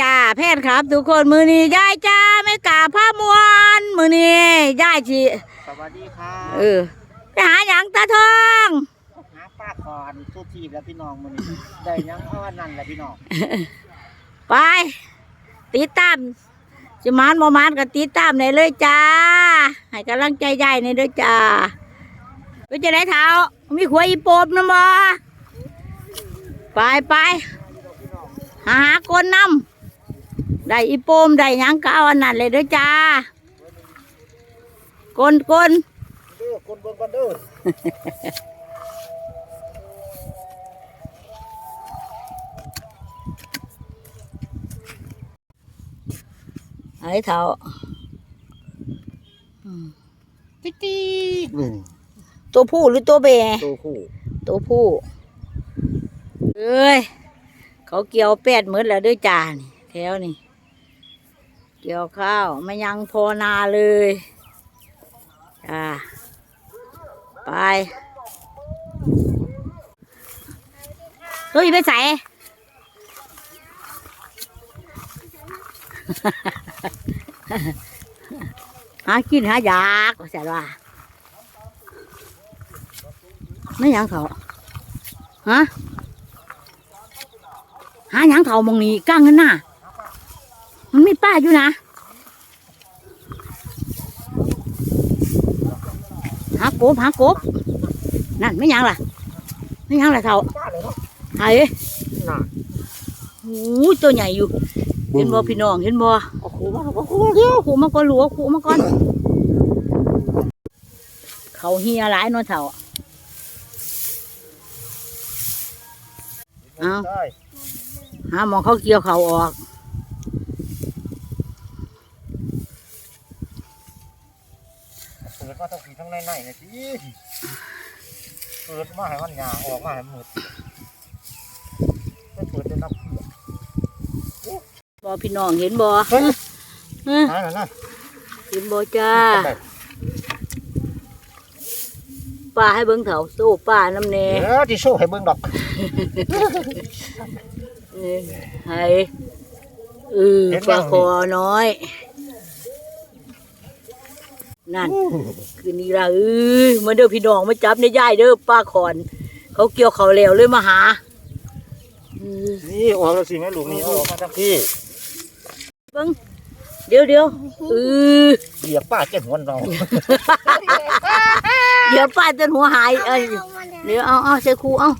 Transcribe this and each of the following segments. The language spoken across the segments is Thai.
จ้าแพทย์ครับ ทุกคนมือนี้ยายจ้าไม่กล้าผ้ามวนมือนี้ยายชีสวัสดีครับเออไปหาหยังตาทองหาป้าคอนสู้ทีบแล้วพี่น้องมันนี่ได้ยังเอาอันนั้นแหละพี่น้องไปติดตามจะมานบ่มานก็ติดตามในเลยจ้าให้กำลังใจยายในเด้อจ้าไปจะได้เท้ามีขวายอีโปมนะบ่ไปไปหาหากนนำ ได้อีโปมได้หยังก็เอาอันนั้นเลยเด้อจ้ากนกนเด้อคนเบิ่งกันเด้อไอ้เท้าติ๊กติ๊กนี่ตัวผู้หรือตัวเบตัวคู่ตัวผู้เอ้ยเขาเกี่ยวเป็ดหมดแล้วด้วยจานแถวนี่ เกี่ยวข้าวไม่ยังพอนาเลยจ้าไปเฮ้ยไปใส่หากินหายากว่าแสนว่าไม่ยังเขาฮะหายังเขามองนี้ก้างเงินน่ะมันไม่ป้าอยู่นะากบหากบนั่นไม่หยังล่ะไม่หยังล่ะเขาป้าเลยเนาะไอ้น่ะโอ้ยตัวใหญ่อยู่ เห็นบ่พี่น้องเห็นบ่โอ้โหมาโอ้โหเดียวขู่มาก่อนหลัวขู่มาก่อนเขาเฮียหลายเนอนเถ่าเอาได้หาหมองเขาเกี่ยวเขาออก ในในนะสิเปิดมาให้มันหยาออกมาให้หมดไม่เปิดจะนับเพียบ่พี่น้องเห็นบ่เฮ้ยเอ้อหายแล้วนะเห็นบ่จ้าป้าให้เบิ่งเถาโซ่ป้าน้ำแน่เดี๋ยวที่โชว์ให้เบิ่งดอกเอ้ยให้เออปลาคอน้อย นั่น คืนนี้ละเอ้ยมาเด้อพี่น้องมาจับในย่ายเด้อป้าคอน เขาเกี่ยวเขาแล้วเลยมาหาเออนี่ออกแล้วสิแม่ลูกนี่เอาออกมาทั้งที่เบิ่งเดี๋ยวเดี๋ยวเออเหยียบป้าเจ็บหัวเราเดี๋ยวป้าจนหัวหายเอ้ยเดี๋ยวเอาเอาใส่ครูเอา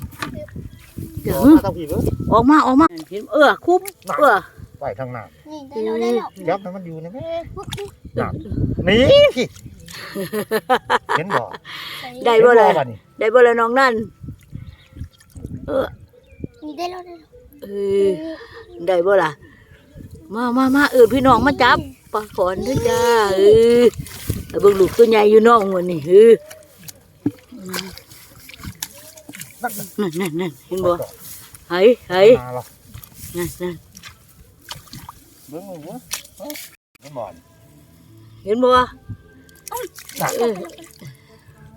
เดี๋ยวออกมาทั้งพี่เบิ่งออกมาออกมาเห็นเออคุ้มเออไปทางหน้านี่ได้แล้วได้แล้วยับให้มันอยู่นะแม่ นี่พี่เห็นบ่ได้บ่เลยห็นนี่ได้บ่เลยน้องนั่นเออนี่ได้แล้วได้แล้วเออได้บ่ล่ะมามามาเออพี่น้องมาจับปลาขอนด้วยจ้าเออเอาเบิ่งลูกตัวใหญ่อยู่น้องวันนี้เออนั่นนั่นนั่นเห็นบ่เฮ้ยเฮ้ยมาหรอกนั่นนั่นเบิ่งเบิ่งเอ้ยเห็นบ่ เห็นบ่น่ะเออ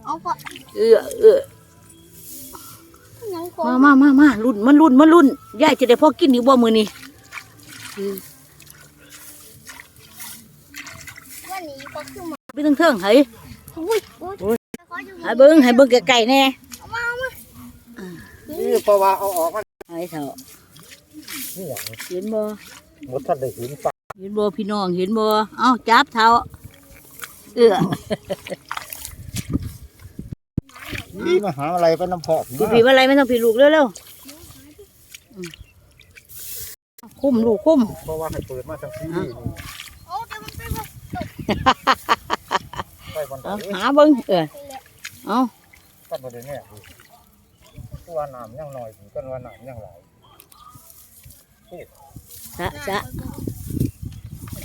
เอาปะเออเออยังคมามามามารุ่นมันรุ่นมันรุ่นยายจะได้พอกินอยู่บ่มื้อนี้วันนี้ก็คือมาไปเทิงๆเฮ้ยอุ้ยอุ้ยขออยู่ให้เบิ่งให้เบิ่งไกลๆแน่เอามาเอามานี่เพราะว่าเอาออกมาไอ้เฒ่านี่อย่างเห็นบ่หมดท่านได้เห็นปลา เห็นบ่พี่น้องเห็นบ่เอ้าจับเท้าเออนี่มาหาอะไรไปน้ำพอกพี่พี่ว่าอะไรไม่ต้องพี่ลูกเร็วๆอืมคุ้มลูกคุ้มเพราะว่าให้เปิดมาทั้งที่โอ้เดี๋ยวมันไปหมดไปบนเอานี้หาเบิ่งเออเอากันบนนี้ตัวน้ำยังน้อยถึงกันว่าน้ำยังหลายสะสะ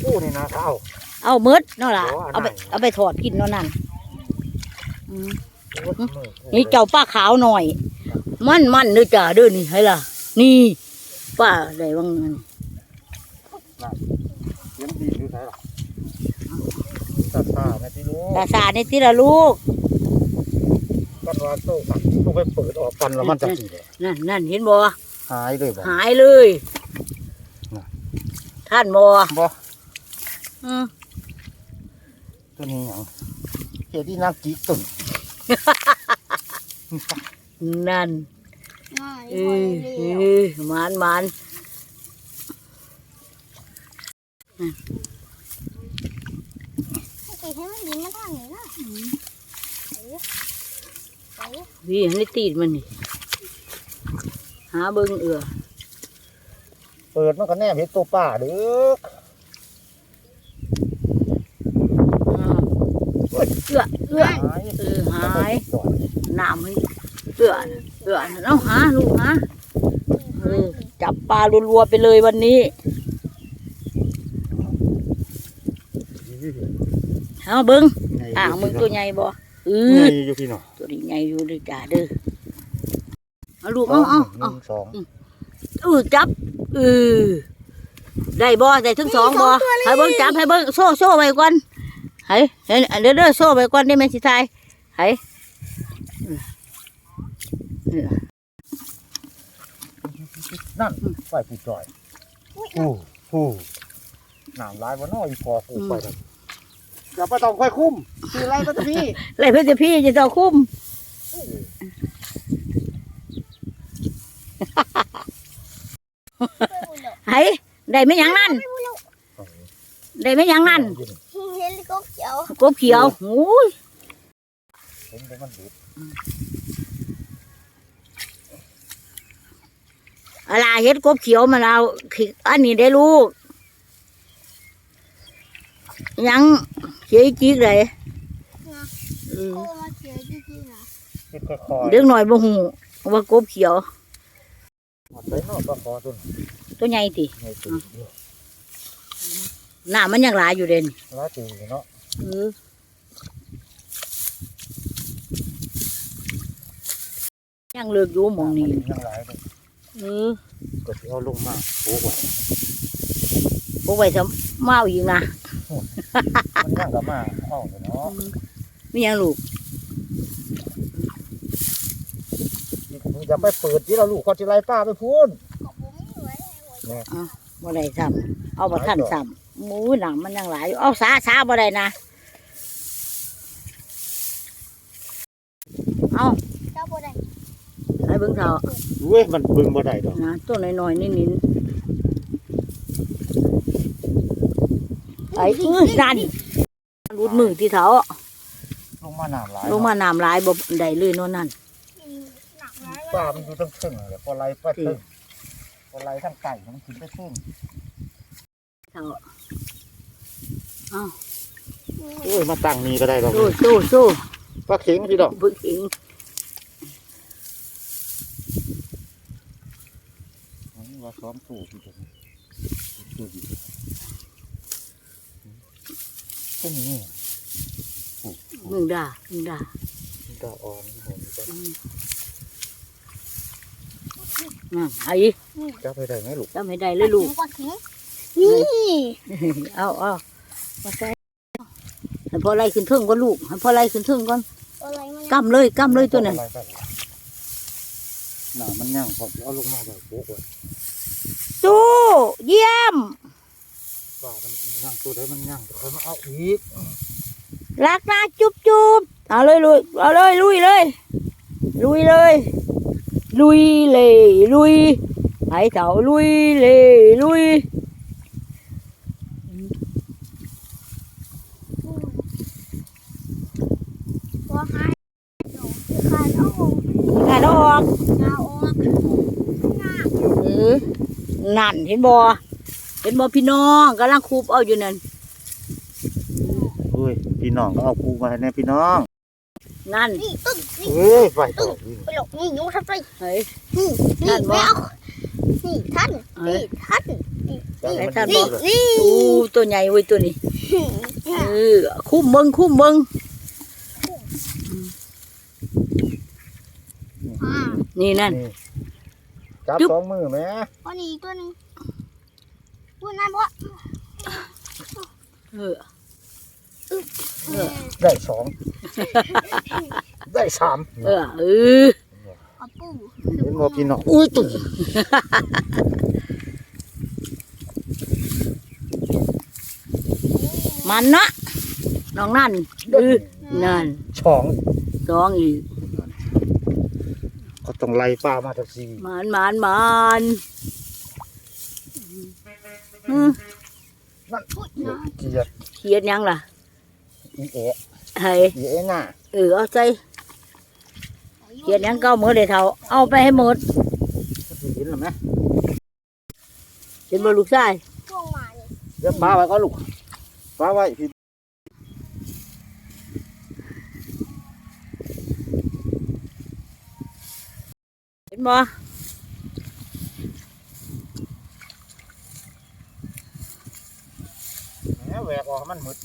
ผู้นี่นะเขาเอา เอาเมิดเนาะล่ะ โอ้อันเอาไปไหนเอาไปถอดกินเนาะนั่นอืมโอ้ยมือนี่เจ้าป้าขาวหน่อย มันมันเด้อจ้าเด้อนี่ให้ล่ะ นี่ ป้าได้ว่างนั้นเลี้ยงดีอยู่ไหนหรอตาตาแม่ที่รู้ตาสาในที่ละลูกกันว่าโซ่สักต้องไปเปิดออกกันแล้วมันจะกี่เลยนั่นนั่นเห็นบ่หายเลยบ่ หายเลยท่านบ่บ่ อืมตัวนี้หยังเฮ็ดที่นางจิกตุ่นนั่นง่ายเอพออเลยเอเดียวอหมานหมานให้ให้มันดินมาทางนี้นะไปไปพี่ให้ตีดมันนี่หาเบิ่งเอือเปิดมันก็แนบเห็ดตัวป่าเด้ออ้าว เอื้อเอื้อหายเออหายน้ำให้เอื้อเอื้อน่ะเอาหาลูกหาเออจับปลารัวๆไปเลยวันนี้เอาเบิ่งอ่างมึงตัวใหญ่บ่เอออยู่พี่น้องตัวนี้ใหญ่อยู่เลยจ้าเด้อเอาลูกเอาเอาเอาสองเออจับเออได้บ่ได้ทั้งสองบ่ให้เบิ่งจับให้เบิ่งโซ่โซ่ไว้ก่อน ให้เห็นเด้อเด้อโซ่ไว้ก่อนได้แม่สิทายให้เออนั่นไปผู้จ่อยผู้ผู้น้ำลายบ่น้อยพอผู้ไปแล้วอย่าไปต้องค่อยคุ้มคือไรก็จะพี่ไล่เพื่อนพี่จะต้องคุ้มให้ได้ไหมยังนั่นได้ไหมยังนั่นเห็นก็เขี ยวกบเขียวโอ้ยเห็นแต่มันดุอะไรเฮ็ดกบเขียวมาเราคืออันนี้ได้ลูก ยังเขียวอีกจีกเลยเออโอ้มาเขียวจริงๆนะเห็ดค่อยเด็กหน่อยบ่หูว่ากบเขียวๆหมดไปนอกก็พอต้นตัวใหญ่ติใหญ่ตื่นอยู่หน้ามันยังหลายอยู่เด่นลายตื่นอยู่เนาะ เออยังเลิกอยู่หมองนี้ยังหลายเลยเออก็สิเอาลงมาโอ้โหบ่ไว้ซะเมาอีกนะมันยังกับมาเอาเลยเนาะมีหยังลูกอย่าไปเปิดที่เราลูกเขาจะไล่ป้าไปพูนของผมไม่ไหวแล้วบ่ได้ซ้ำเอาบ่ทันซ้ำหมูหนังมันยังหลายอยู่เอาสาสาบ่ได้นะเอา เจ้าบ่ได้ ให้ เบิ่งเท่าเว้ยมันบึงบ่ได้ดอกนะตัวน้อยๆนิ่นๆไอ้อื้อนั่นรูดมือที่เท้าลงมาน้ำหลายลงมาน้ำหลายบ่ได้เลยโน่นนั่นหนักร้ายป้ามันอยู่ตั้งครึ่งเลยพอไล่ไปครึ่งพอไล่ทั้งไก่มันขึ้นไปครึ่งเท่าโอ้ยมาตั้งนี่ก็ได้ดอกสู้สู้สู้ปลาเข็งพี่ดอกบึกเอง อันนี้ ว่าซ้อมตู้พี่ดอกตู้พี่ก็นี่มึงด่ามึงด่าดอกอ่อนผมจะนั่นไอ้จับไปได้ไหมลูกจำให้ได้เลยลูกนี่เอาเอามาใส่ให้พอไล่ขึ้นเทิงก่อนลูกให้พอไล่ขึ้นเทิงก่อนอะไรมันกำเลยกำเลยตัวนั้นหนามันย่างพอเอาลงมาแบบโป๊กเลย สู้ เยี่ยมป้ามันย่างตัวใดมันย่างเดี๋ยวค่อยมาเอาอีกรักนะจุ๊บจุ๊บเอาเลยลุยเอาเลยลุยเลยลุยเลยลุยเลยลุยไอ้เต่าลุยเลยลุยตัวหายคือขาดเอางานออกเงาออกหน้าเออ นั่นเห็นบ่เห็นบ่พี่น้องกำลังคูบเอาอยู่นั่นเฮ้ยพี่น้องก็เอากูมาให้แน่พี่น้องนั่นนี่ตึ้งนี่เฮ้ยไปต่อไปหลบนี่ยูทับไปเฮ้ยนี่ท่านี่นบ่ไม่เอานี่ท่านเฮ้ยนี่ท่านจังมันท่านดีบ่เลยนี่อู้ตัวใหญ่เว้ยตัวนี้นี่เออคุ้มเบิงคุ้มเบิงอ่านี่นั่นนี่ จับจุ๊บสองมือแม่พอนี่อีกตัวหนึงพูดนั่นบ่เออเออได้สอง ได้สามเออเออเอาปูเห็นบ่พี่น้องอุ้ยตุ่มันเนาะน้องนั่นดื้อนั่นช่องสองอีกก็ ต้องไล่ปลามาทักซีมันมันมันอืมนั่นเกียดเขียดยังล่ะอีเอะเฮ้ยอีเอะน่ะเออเอาใจเขียดยังเก้ามือเลยเท่าเอาไปให้หมดก็สิเห็นหรือไหมเห็นบ่ลูกชายช่วงมาเนี่ยเดี๋ยวปลาไว้ก็ลูกปลาไว้พี่ เห็น บ่แหมแหวกออกให้มันหมด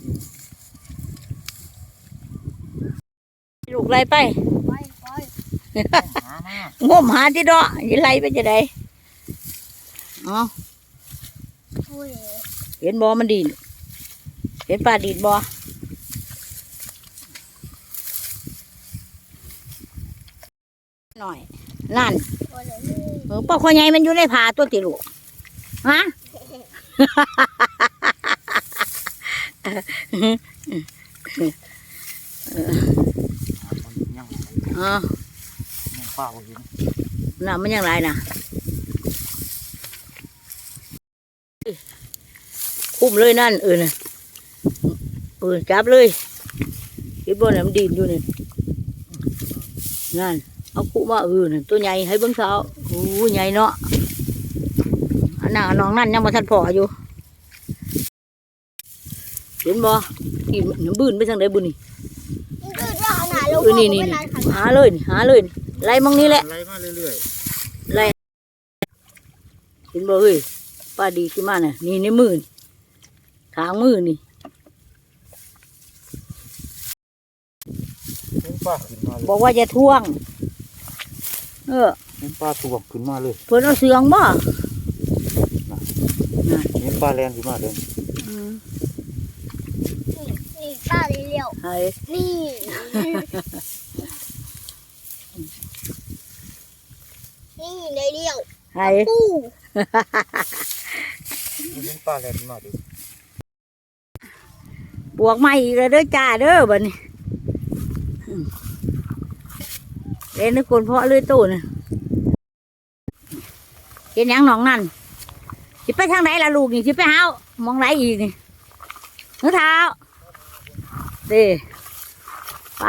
ลูกไล่ไปไปไปหามางมหาที่ดอกอย่าไล่ไปจะได้เอ๋อโอ้ยเห็นบ่มันดินเห็นปลาดินบ่หน่อย นั่นโอ้ยนี่เออปลาควายใหญ่มันอยู่ในผาตัวติลูกฮะมันยังเออยังปลาบ่เห็นน่ะมันยังไรน่ะคุ้มเลยนั่นเออน่ะเออจับเลยไอ้บ่น่ะมันดินอยู่นี่นั่น เอาคู่มาเออน่ะตัวใหญ่ให้เบิ่งเท้าโอ้ใหญ่เนาะอันน่ะน้องนั่นยังบ่ทันพออยู่เห็นบ่ที่น้ำบืนไปทางใดบุนี่มันคือเรื่องขนาดเราเออนี่นี่นี่หาเลยนี่หาเลยนี่ไล่มองนี้แหละไล่มาเรื่อยเห็นบ่เฮ้ยป้าดีที่มาน่ะนี่ในมือนี่ทางมือนี่ๆเห็นปลาขึ้นมาเลยบอกว่าจะท่วง เออเห็นปลาตัวขึ้นมาเลยเพิ่นเอาเสืองบ่เห็นปลาแลนขึ้นมาเลยอืมนี่นี่ป้าเร็วไอ้ๆนี่นี่ในเดียวไอ้ปูเห็นปลาแลนขึ้นมาเลยบวกใหม่อีกแล้วเด้อจ้าเด้อบัดนี้อืม เล่นนึกคนเพาะเลยตู้น่ะเห็นยังหนองนั่นสิไปทางไหนล่ะลูกนี่สิไปหามองไหนอีกนี่มือเท้าเด้ไป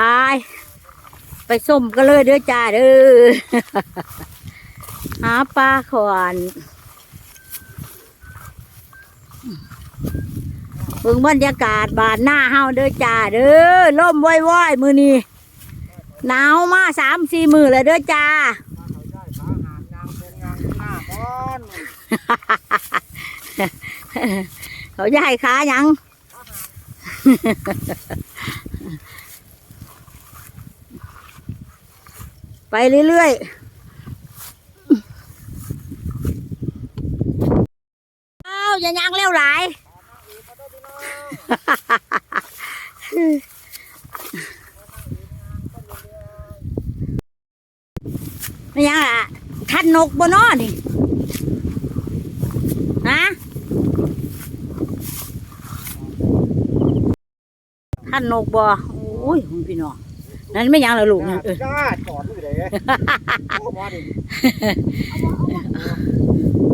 ไปส้มกันเลยเด้อจ้าเด้อหาปลาขวานเบิ่งบรรยากาศบานหน้าเฮาเด้อจ้าเด้อล่มว้อยๆมือนี้ หนาวมาสามสี่มือแล้วเด้อจ้า เขาจะให้ขาหยัง ไปเรื่อยๆอ้าวอย่ายังเร็วหลาย ไม่ยังอะทัดน กบนนอนี่ฮะทัดนกบ่โอ้ยพี่น้องนั่นไม่ยังเลยลูกนั่นเออจ้าจอดอยู่เลยโอ้มาดิ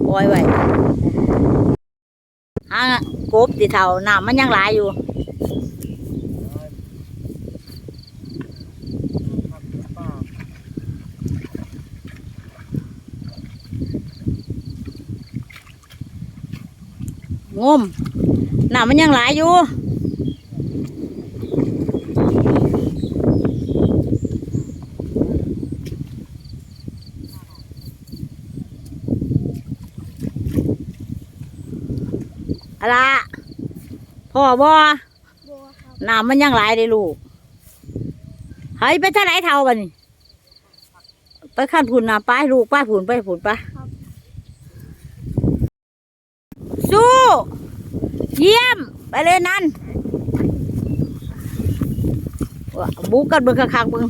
ปล่อยไว้หากบติเท่าน้ำมันยังหลายอยู่ งมน้ำมันยังหลายอยู่อะไรพ่อบ่บัวครับน้ำมันยังหลายเลยลูก เฮ้ยไปท่าไหนเท่าบันนี่ไปขั้นผุนน้ำไปลูกไป้าผุนไปผุนไปสู้ เยี่ยม ไปเลยนั่นว้าบุกกันเบิ่งคักๆเบิ่ง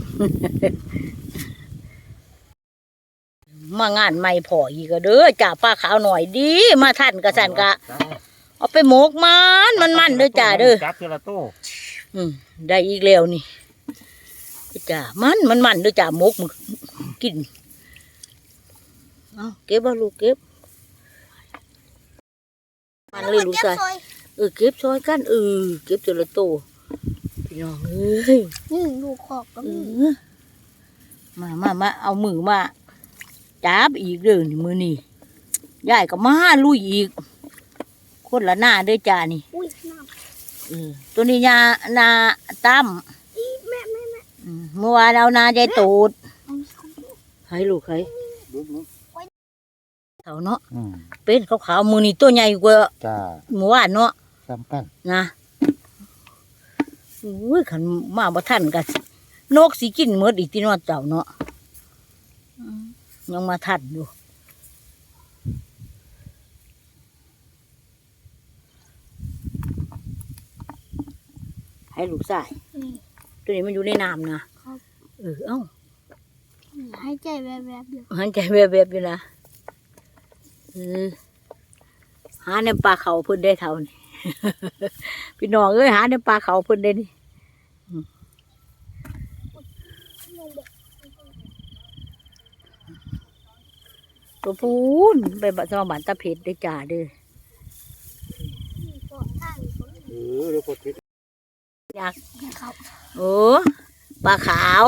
มางานไม่พออีกก็เด้อจ่าป้าขาวหน่อยดี มาท่านกระสันกะ เอาไปหมกมันมันมันเด้อจ้าเด้อจับเทละโตอืมได้อีกแล้วนี่จ้ามันมันมันเด้อจ้าหมกมึงกินเอาเก็บเอาลูกเก็บ มันเลยลูกชายซอย เออเก็บซอยกันเออเก็บแต่ละโตพี่น้องเอ้ยนี่ลูกขอบก็เอมีอมามามาเอามือมาจับอีกเด้อนี่มือนี่ยายก็มาลุยอีก คนละหน้าเด้อจ้านี่อุ้ยน้เออตัวนี้ยานาตั้มำอีแม่แม่แม่อืมเมื่อวานเอานายายตูดเอาเอาให้ลูกให้ลุกลุกเท่าเนาะอืมเป็นขาวๆมือนี่ตัวใหญ่กว่าจ้าเมื่อวานเนาะ จำกันนะอุ้ยขันมาบ่ทันกันนกสิกินหมดอีกที่เนอเจ้าเนาะอืมยังมาทันอยู่ให้ลูกใส่นี่ตัวนี้มันอยู่ในน้ำนะครับเออเอ้าให้ใจแบบแบบเดียวหันใจแวบๆอยู่นะเออหาในปลาเขาเพิ่นได้เท่านี้ พี่น้องเอ้ยหาในปลาเขาเพิ่นได้นี่ตัวพูนไปบัดสมบัติตะเพ็ดได้จ่าเด้อนี่ก็ตั้งก็มีเออเดี๋ยวกดคิดอยากครับโอ้ปลาขาว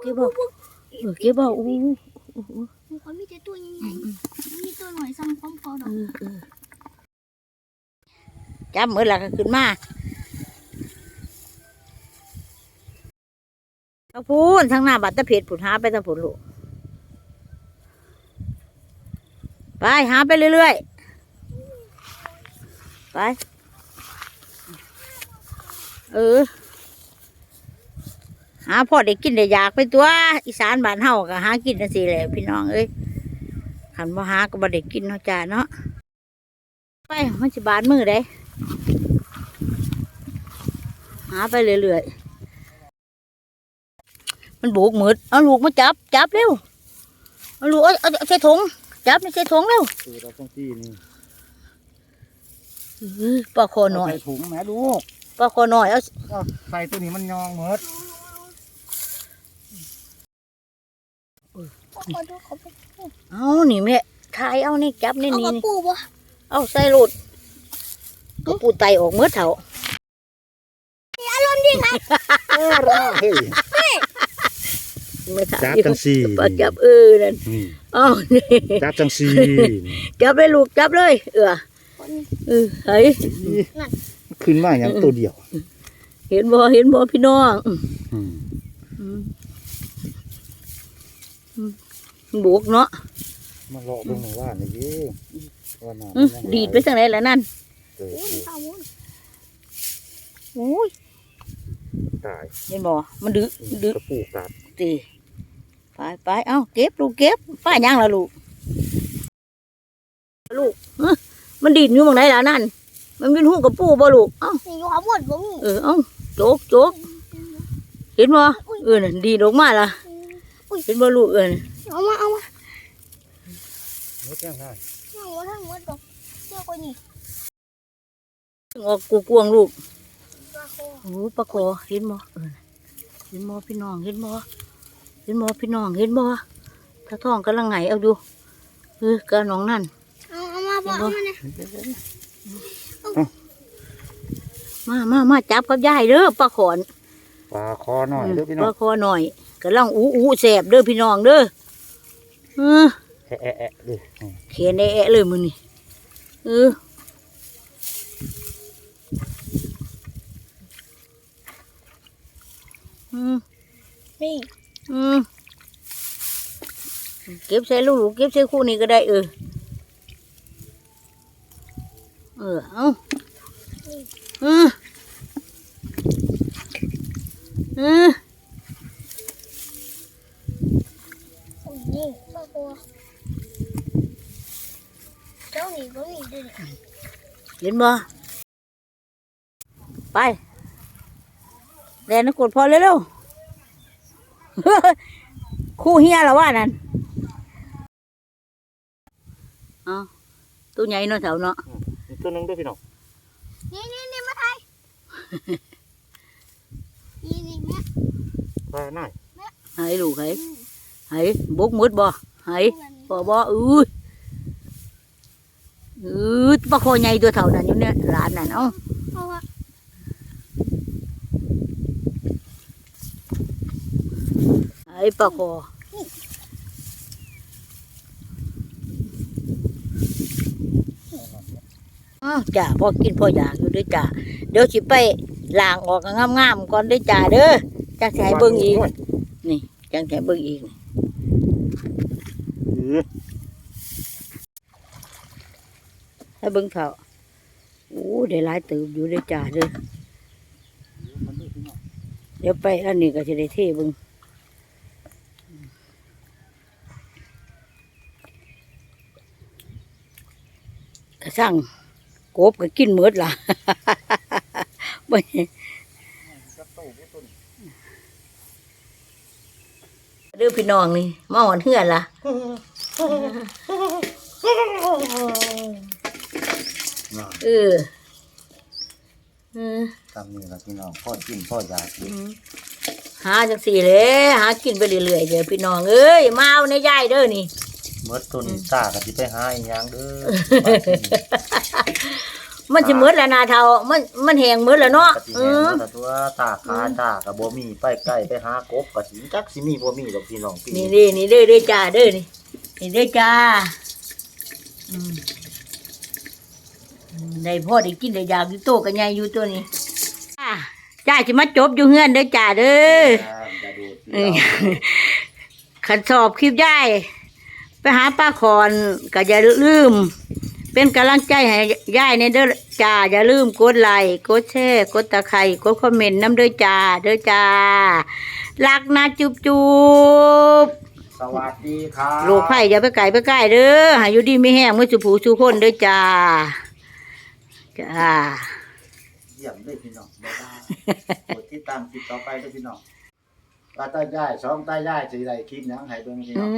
เก็บบอกเออเก็บบอกอู้ อู้อู้มันก็มีแต่ตัวใหญ่ๆมีตัวหน่อยซ้ำพร้อมพอดเออกอเออจับมือหลักขึ้นมาเอาพูนทางหน้าบัตรตะเพ็ดผุดหาไปทางผุดลูกไปหาไปเรื่อยๆ ไป เออ หาพ่อได้กินได้อยากไปตัว อีสานบ้านเฮาก็หากินจังซี่แหละพี่น้องเอ้ยขันบ่หาก็บ่ได้กินเนาะจ้าเนาะไปมันสิบาดมือได้หาไปเรื่อยๆมันโบกมืดเอาลูกมาจับจับเร็วเอาลูกเอาเอาเอาใส่ถุงจับในใส่ถุงเร็วคือเราต้องที่นี่เออปลาคอหน่อยใส่ถุงแม่ลูกปลาคอหน่อยเอาเอาใส่ตัวนี้มันยองเหมือด ขอดูขอไปเอานี่แม่ทายเอานี่จับนี่เอานี่กระนี่ปูบ่เอาใส่รถก็ปูไตออกเมื่อเถาเออร่าเฮ้ยไม่ทันจับจังสี่ปลาจับเออนั่นนี่เอานี่จับจังสี่จับเลยลูกจับเลย เออคนเออเฮ้ยขึ้นมาอย่างตัวเดียว เห็นบ่เห็นบ่พี่น้องอืมอืมอืม บุกเนาะมาเลาะเบิ่งหน่อยว่านี่เด้ว่าน้ำอืมดีดไปทางไหนล่ะนั่นเอออุ้ยเอาวุ้นโอ้ยตายเห็นบ่มันดื้อดื้อกระปูกัดตีไปไปเอาเก็บลูกเก็บป้ายังล่ะลูกลูกเอ้อมันดีดอยู่ตรงไหนล่ะนั่น มันเป็นหูกับปูบ่ลูกเอ้า นี่อยู่ข้างบนบ่มีเออเอ้าโจกโจกเห็นบ่เออน่ะดีดออกมาล่ะ เห็นบ่ลูกเออน่ะ เอามาเอามาเมื่อแจ้งได้เอามาทั้งหมดดอกเจ้าคนนี้ออกกูกวงลูกโอ้ปลาคอเห็นบ่เออเห็นบ่พี่น้องเห็นบ่เห็นบ่พี่น้องเห็นบ่ถ้าท้องกำลังไงเอาดูเออกระน้องนั่นเอาเอามาบ่เอามาเนี่ยมามามาจับกับยายเด้อปลาขอนปลาคอหน่อยเด้อพี่น้องปลาคอหน่อยกำลังอู้อู้แสบเด้อพี่น้องเด้อ เออแอะแอะแอะเด้ออืมเขียนแอะๆเลยมือนี่เอออืมนี่อืมเก็บใส่ลูกๆเก็บใส่คู่นี้ก็ได้เออเออเอาเออเออ นี่ปลาโคเจ้านี่บ่มีเด้อเห็นบ่ไปแดนนกดพอเร็วๆคู่เฮียแล้วว่านั่นเอาตัวใหญ่เนาะเถาเนาะอีกตัวหนึงด้วยพี่น้องนี่นี่นี่มาไทยนี่นี่แม่ไปหน่อยไห้ลูกไห้ไห้บกมืดบ่ไห้บ่บ่อื้ออื้อปลาคอใหญ่ตัวเท่านั้นอยู่เนี่ยร้านนั่นเอ้าเพราะว่าไห้ปลาคออ้าวจ้าพอกินพออยากอยู่เด้วยจ้าเดี๋ยวสิไปล้างออกงามๆก่อนเด้วยจ้าเด้อจักสิให้เบิ่งอีกนี่จังสิให้เบิ่งอีก เออ ให้ เบิ่งเท่าโอ้ได้หลายติบอยู่เด้จ้าเด้อมันด้วยเดี๋ยวไปอันนี้ก็จะได้เทเบึงกระสั่งกบก็กินหมดล่ะไว้ต้นเด้อพี่น้องนี่มาหอนเฮือนล่ะ เออเออทำนี่ล่ะพี่น้องพ่อกินพ่ออยากกินหาจังสี่เลยหากินไปเรื่อยๆเด้อพี่น้องเอ้ยมาเอาในยายเด้อนี่เมื่อต้นตาก็สิไปหาอีหยังเด้อมันสิหมดแล้วนาเท่ามันมันแห้งหมดแล้วเนาะก็สิเอแม่นอบ่ล่ะตัวตาขาตาก็บ่มีไปใกล้ไปหากบก็สิจักสิมีบ่มีดอกพี่น้องพี่นี่เด้นี่เด้อเด้อจ้าเด้อนี่นี่เด้อจ้าอืมอืม ได้พ่อได้กินได้อยากอยู่โตกันใหญ่อยู่ตัวนี้จ้าจ้าจะมาจบอยู่เฮือนเด้อจ้าเด้อจะดูเอ้ยขันสอบคลิปย่ายไปหาป้าคอนก็อย่าลืม เป็นกำลังใจให้ย่ายในเด้อจ้าอย่าลืมกดไลค์กดแชร์กดตะไคร่กดคอมเมนต์น้ำเด้อจ้าเด้อจ้ารักนะจุบจุบสวัสดีครับ ลูกไผ่อย่าไปไก่ไปใกล้เด้อใหาอยู่ดีไม่แห้งเมื่อสุผูสุคนเด้อจ้า จ้าเยี่ยมเลยพี่น้องบ๊ายบายกดติดตามคลิปต่อไปเด้อพี่น้องตาตาย่ายสองตาย่ายสีไรคลิปหยังให้เบิ่งพี่น้อง